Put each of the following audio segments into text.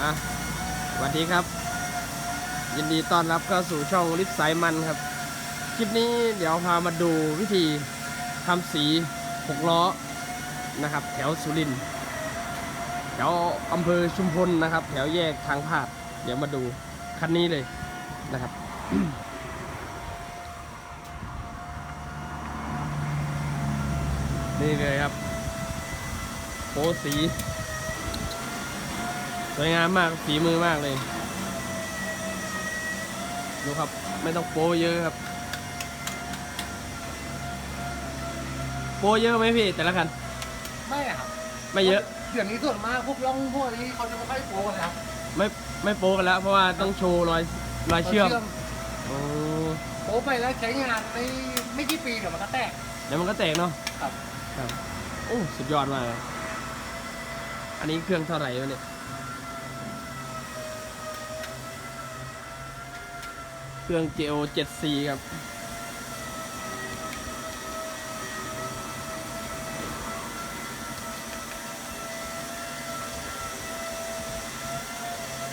อะสวัสดีครับ ยินดีต้อนรับเข้าสู่ช่องลิฟสายมันครับ คลิปนี้เดี๋ยวพามาดูวิธีทำสีหกล้อนะครับ แถวสุรินทร์แถวอำเภอชุมพลนะครับ แถวแยกทางพาดเดี๋ยวมาดูคันนี้เลยนะครับนี่เลยครับโปสี สวยงามมากฝีมือมากเลย ดูครับไม่ต้องโปเยอะครับ โปเยอะไหมพี่แต่ละคัน ไม่อะครับไม่เยอะ เดี๋ยวนี้ส่วนมากพวกร่องพวกนี้เขาจะไม่ค่อยโปรกันแล้วไม่ไม่โปกันแล้ว เพราะว่าต้องโชว์รอยรอยเชื่อมโอ้โปรไปแล้วใช้งานไม่ไม่กี่ปีเดี๋ยวมันก็แตกเดี๋ยวมันก็แตกเนาะครับครับโอ้สุดยอดมากเลยอันนี้เครื่องเท่าไหร่วะเนี่ย เครื่อง JO 7C ครับ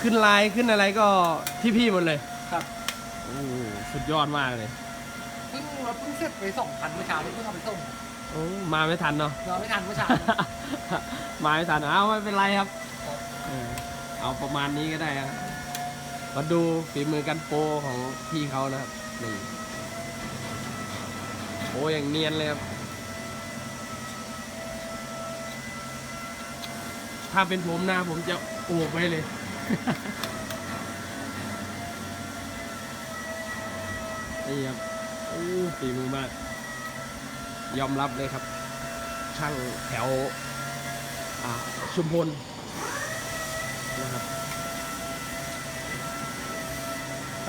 ขึ้นไลน์ขึ้นอะไรก็ที่พี่หมดเลยครับโอ้สุดยอดมากเลยเพิ่งรถเพิ่งเสร็จไปสองพันเมื่อเช้านี้เพิ่งเอาไปส่งโอ้มาไม่ทันเนาะ เราไม่ทันเมื่อเช้า มาไม่ทันเอาไม่เป็นไรครับเออเอาประมาณนี้ก็ได้ครับ มาดูฝีมือกันโปรของพี่เขานะครับนี่โอ้อย่างเนียนเลยครับ ถ้าเป็นผมนะผมจะโอบไปเลย นี่ครับ โอ้ฝีมือมาก ยอมรับเลยครับ ช่างแถวชุมพลนะครับ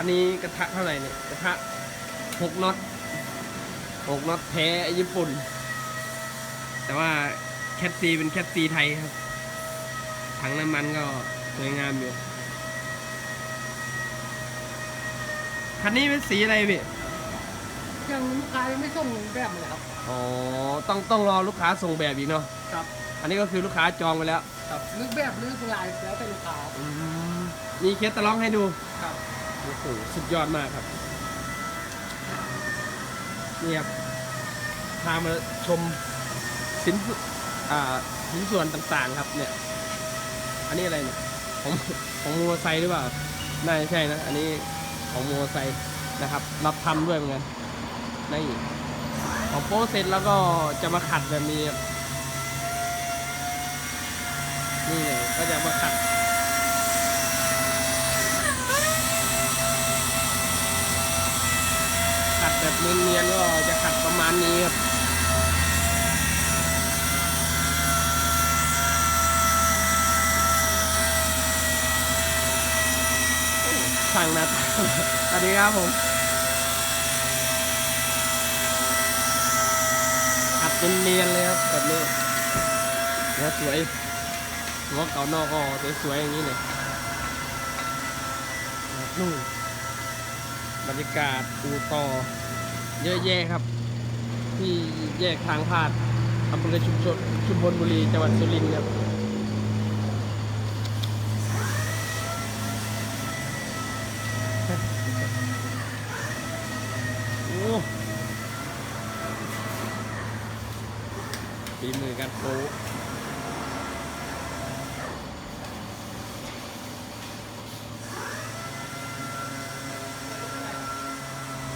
อันนี้กระทะเท่าไหร่เนี่ยกระทะหกน็อตหกน็อตแท้ญี่ปุ่น แต่ว่าแคทซีเป็นแคทซีไทยครับ ถังน้ำมันก็สวยงามอยู่คันนี้เป็นสีอะไรพี่ยังลูกค้ายังไม่ส่งแบบเลยครับ อ๋อ ต้องต้องรอลูกค้าส่งแบบอีกเนาะ ครับ อันนี้ก็คือลูกค้าจองไปแล้ว ครับนึกแบบนึกลายแล้วแต่ลูกค้ามีเคสตะล็อกให้ดู ครับ โอ้สุดยอดมากครับนี่ครับพามาชมสินส่วนอ่าสินส่วนต่างๆครับ เนี่ย อันนี้อะไรเนี่ยของของมอเตอร์ไซค์หรือเปล่าน่าใช่นะ อันนี้ของมอเตอร์ไซค์นะครับ รับทำด้วยเหมือนกันนี่พอโป๊เสร็จแล้วก็จะมาขัดแบบนี้นี่เลยก็จะมาขัด เนียนๆก็จะขัดประมาณนี้ครับสั่งนะสวัสดีครับผมขัดเป็นเนียนๆเลยครับแบบนี้หัวสวยหัวเก่านอกก็สวยๆอย่างนี้เลยนู่นบรรยากาศอูต่อ เยอะแยะครับ ที่แยกทางพาดอำเภอชุมชนชุมพลบุรีจังหวัดสุรินทร์ครับโอ้ฝีมือกันโป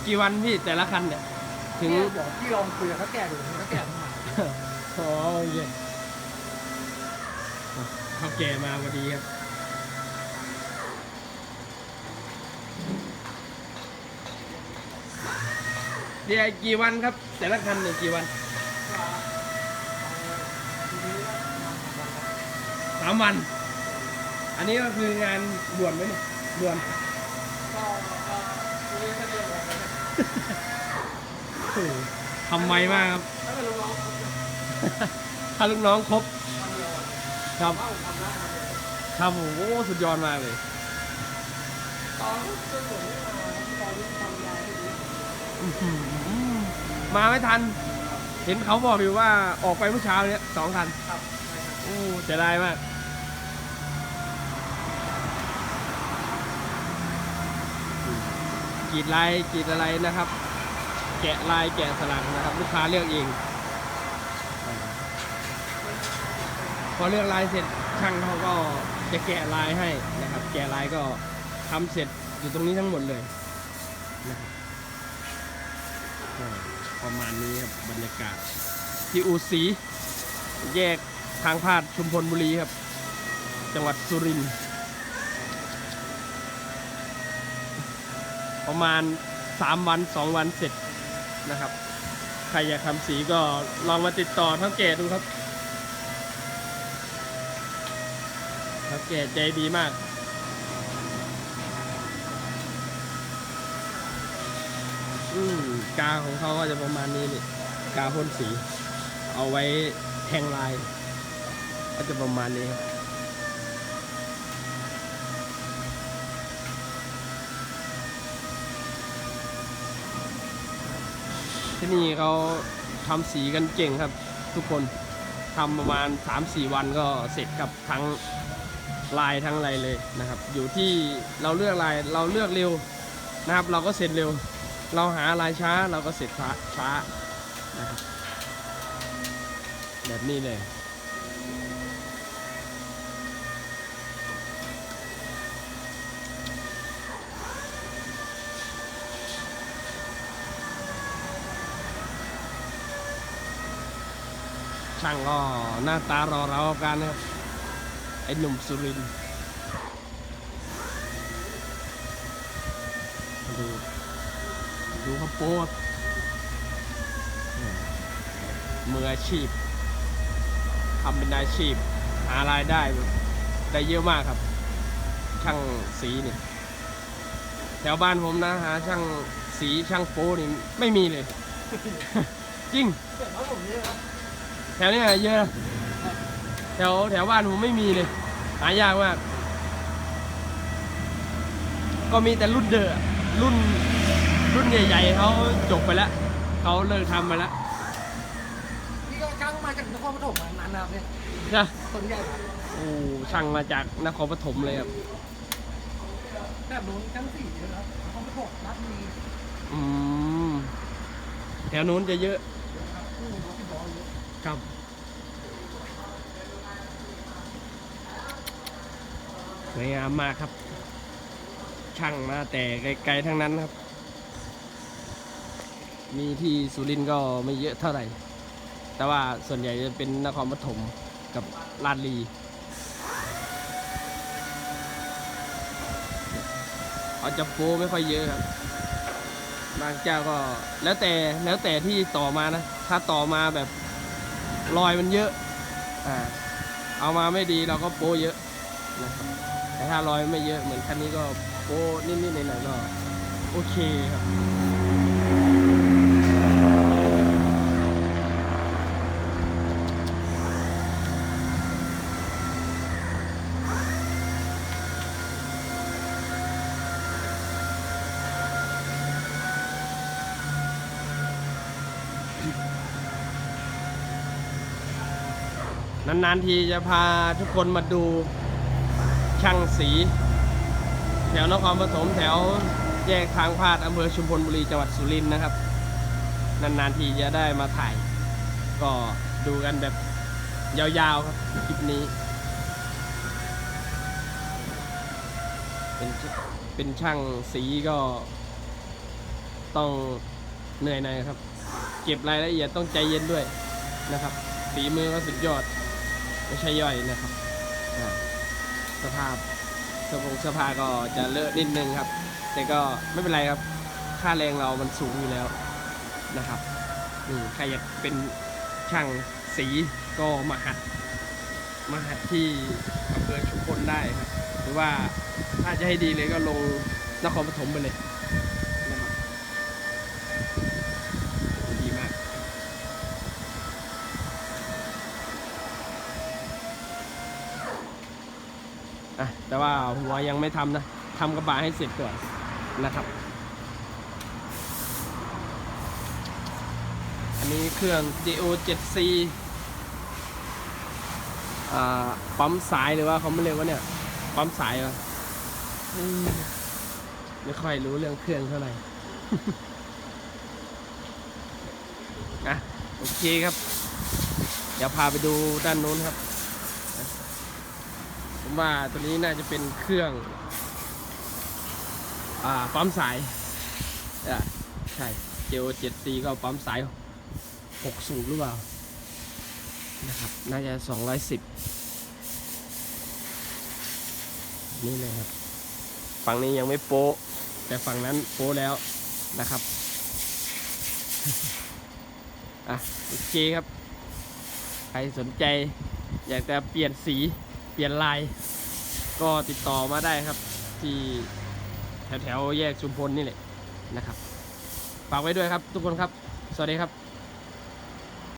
กี่วันพี่แต่ละคันเนี่ยถึงเนี่ยเดี๋ยวพี่ลองคุยกับเขาแก่ดูเขาแก่มาอ๋อโอเคเขาแก่มาพอดีครับเดี๋ยวกี่วันครับ แต่ละคันเนี่ยกี่วันสามวัน อันนี้ก็คืองานด่วนไหมเนี่ยด่วนก็ก็ ทำไวมากครับ ถ้าลูกน้องครบ ครับ ครับโอ้โหสุดยอดมากเลย มาไม่ทัน เห็นเขาบอกอยู่ว่าออกไปเมื่อเช้าเนี้ยสองคันโอ้เสียดามากกีดลายกีดอะไรนะครับ แกะลายแกะสลักนะครับ ลูกค้าเลือกเอง พอเลือกลายเสร็จช่างเขาก็จะแกะลายให้นะครับ แกะลายก็ทำเสร็จอยู่ตรงนี้ทั้งหมดเลยนะครับประมาณนี้ครับบรรยากาศ ที่อูสีแยกทางพาดชุมพลบุรีครับ จังหวัดสุรินทร์ประมาณ 3 วัน 2 วันเสร็จ นะครับ ใครอยากทำสีก็ลองมาติดต่อเท่าแก่ดูครับเท่าแก่ใจดีมากอืมกาของเขาก็จะประมาณนี้นี่กาพ่นสี เอาไว้แทงลาย ก็จะประมาณนี้ครับ ที่นี่เขาทำสีกันเก่งครับ ทุกคนทำประมาณ 3-4 วันก็เสร็จครับทั้งลายทั้งอะไรเลยนะครับ อยู่ที่เราเลือกลายเราเลือกเร็วนะครับ เราก็เสร็จเร็ว เราหาลายช้าเราก็เสร็จช้าช้านะครับแบบนี้เลย ช่างก็หน้าตารอเรากันนะครับ ไอ้หนุ่มสุรินดูดูเขาโพสมืออาชีพทำเป็นอาชีพ หารายได้ได้เยอะมากครับ ช่างสีนี่แถวบ้านผมนะหาช่างสีช่างโป้นี่ไม่มีเลย จริง แถวเนี้ยเยอะนะแถวแถวบ้านผมไม่มีเลยหายากมาก ก็มีแต่รุ่นเดอะรุ่นรุ่นใหญ่ๆเขาจบไปแล้วเขาเลิกทำไปแล้วนี่ก็ช่างมาจากนครปฐมนานนะครับเนี่ยใช่คนใหญ่ครับโอ้ช่างมาจากนครปฐมเลยครับแบบนู้นช่างสีเยอะครับนครปฐมรัดมีอืมแถวนู้นจะเยอะ ครับคู่รถที่บอเยอะครับสวยงามมากครับ ช่างมาแต่ไกลๆทั้งนั้นครับ มีที่สุรินทร์ก็ไม่เยอะเท่าไหร่ แต่ว่าส่วนใหญ่จะเป็นนครปฐมกับลาดลีเขาจะโปรไม่ค่อยเยอะครับบางเจ้าก็แล้วแต่แล้วแต่ที่ต่อมานะ ถ้าต่อมาแบบ รอยมันเยอะอ่าเอามาไม่ดีเราก็โป้เยอะนะครับแต่ถ้ารอยไม่เยอะเหมือนคันนี้ก็โป้นิดๆหน่อยๆก็โอเคครับ นานๆทีจะพาทุกคนมาดูช่างสี แถวนครปฐมแถวแยกทางพาดอำเภอชุมพลบุรีจังหวัดสุรินทร์นะครับ นานๆทีจะได้มาถ่าย ก็ดูกันแบบยาวๆครับคลิปนี้ เป็นชเป็นช่างสีก็ต้องเหนื่อยหน่อยครับ เก็บรายละเอียดต้องใจเย็นด้วยนะครับฝีมือก็สุดยอด ไม่ใช่ย่อยนะครับสภาพเสื้อผงเสื้อผ้าก็จะเลอะนิดนึงครับ แต่ก็ไม่เป็นไรครับ ค่าแรงเรามันสูงอยู่แล้วนะครับอใครอยากเป็นช่างสีก็มาหัดมาหัดที่อำเภอชุมพลได้ครับ หรือว่าถ้าจะให้ดีเลยก็ลงนครปฐมไปเลยนะครับดีมาก อะ แต่ว่าหัวยังไม่ทำนะทำกระบะให้เสร็จก่อนนะครับ อันนี้เครื่อง DO 7C อ่าปั๊มสายหรือว่าเขาไม่เรียกว่าเนี่ย ปั๊มสายเหรออืมไม่ค่อยรู้เรื่องเครื่องเท่าไหร่อะโอเคครับ เดี๋ยวพาไปดูด้านนู้นครับ ผมว่าตัวนี้น่าจะเป็นเครื่องอ่าปั๊มสายอะใช่เจโอเจ็ดซีก็ปั๊มสายหกสูบหรือเปล่านะครับน่าจะสองร้อยสิบนี่เลยครับ ฝั่งนี้ยังไม่โป๊ะ แต่ฝั่งนั้นโป๊ะแล้วนะครับอะโอเคครับ ใครสนใจอยากจะเปลี่ยนสี เปลี่ยนลาย ก็ติดต่อมาได้ครับที่แถวๆแยกชุมพลนี่แหละนะครับ ฝากไว้ด้วยครับทุกคนครับ สวัสดีครับ